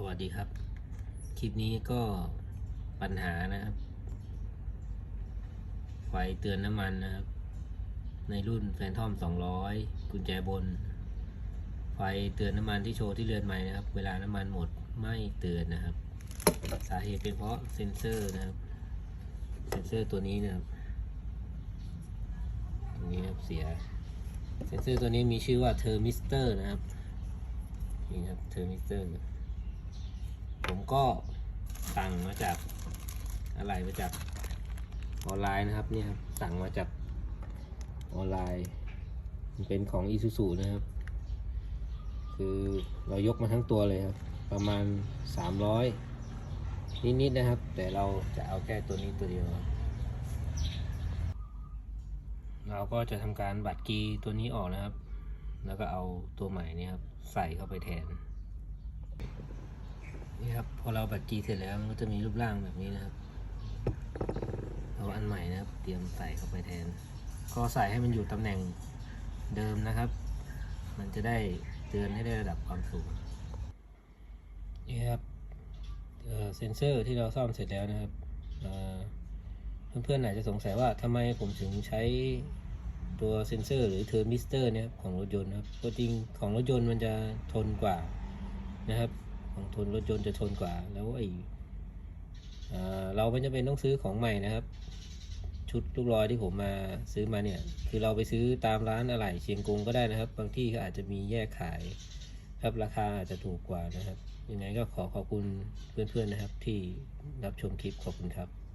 สวัสดีครับ คลิปนี้ก็ปัญหานะครับ ไฟเตือนน้ำมันนะครับ ในรุ่นแฟนทอม 200 กุญแจบน ไฟเตือนน้ำมันที่โชว์ที่เรือนใหม่นะครับ เวลาน้ำมันหมดไม่เตือนนะครับ สาเหตุเป็นเพราะเซ็นเซอร์นะครับ เซ็นเซอร์ตัวนี้นะครับตรงนี้นะครับเสีย เซ็นเซอร์ตัวนี้มีชื่อว่าเทอร์มิสเตอร์นะครับ นี่ครับเทอร์มิสเตอร์ ก็สั่งมาจากอะไรมาจากออนไลน์นะครับเนี่ยครับสั่งมาจากออนไลน์มันเป็นของ i s u z u นะครับ คือเรายกมาทั้งตัวเลยครับ ประมาณ 300 นิดๆนะครับ แต่เราจะเอาแค่ตัวนี้ตัวเดียว เราก็จะทำการบัตรกีตัวนี้ออกนะครับ แล้วก็เอาตัวใหม่เนี่ยครับ ใส่เข้าไปแทน นี่ครับพอเราบัตรจีเสร็จแล้วมันก็จะมีรูปร่างแบบนี้นะครับเอาอันใหม่นะครับ เตรียมใส่เข้าไปแทน ก็ใส่ให้มันอยู่ตำแหน่งเดิมนะครับ มันจะได้เตือนให้ได้ระดับความสูงนี่ครับเเซนเซอร์ที่เราซ่อมเสร็จแล้วนะครับเเพื่อนๆอาจจะสงสัยว่าทำไมผมถึงใช้ตัวเซนเซอร์หรือเทอร์มิสเตอร์เนี่ยของรถยนต์นะครับตัวจริงของรถยนต์มันจะทนกว่านะครับ ของทนรถยนต์จะทนกว่า แล้วไอเราไม่จำเป็นต้องซื้อของใหม่นะครับ ชุดลูกลอยที่ผมมาซื้อมาเนี่ย คือเราไปซื้อตามร้านอะไหล่เชียงกงก็ได้นะครับ บางที่ก็อาจจะมีแยกขาย ครับราคาอาจจะถูกกว่านะครับยังไงก็ขอขอบคุณเพื่อนๆนะครับ ที่รับชมคลิปขอบคุณครับ